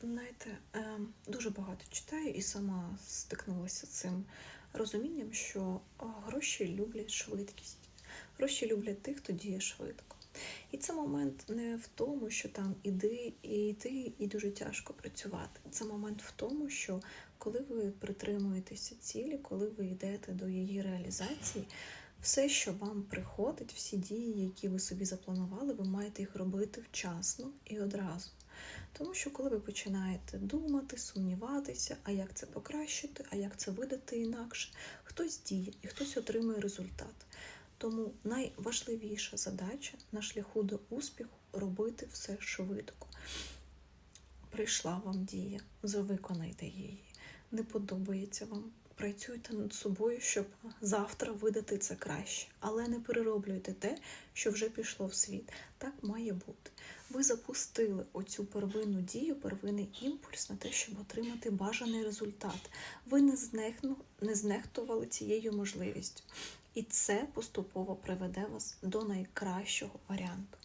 Знаєте, е, дуже багато читаю і сама стикнулася цим розумінням, що гроші люблять швидкість. Гроші люблять тих, хто діє швидко. І це момент не в тому, що там іди і йти, і дуже тяжко працювати. Це момент в тому, що коли ви притримуєтеся цілі, коли ви йдете до її реалізації, все, що вам приходить, всі дії, які ви собі запланували, ви маєте їх робити вчасно і одразу. Тому що коли ви починаєте думати, сумніватися, а як це покращити, а як це видати інакше, хтось діє і хтось отримує результат. Тому найважливіша задача на шляху до успіху робити все швидко. Прийшла вам дія, виконайте її. Не подобається вам. Працюйте над собою, щоб завтра видати це краще, але не перероблюйте те, що вже пішло в світ. Так має бути. Ви запустили оцю первинну дію, первинний імпульс на те, щоб отримати бажаний результат. Ви не, знехну, не знехтували цією можливістю. І це поступово приведе вас до найкращого варіанту.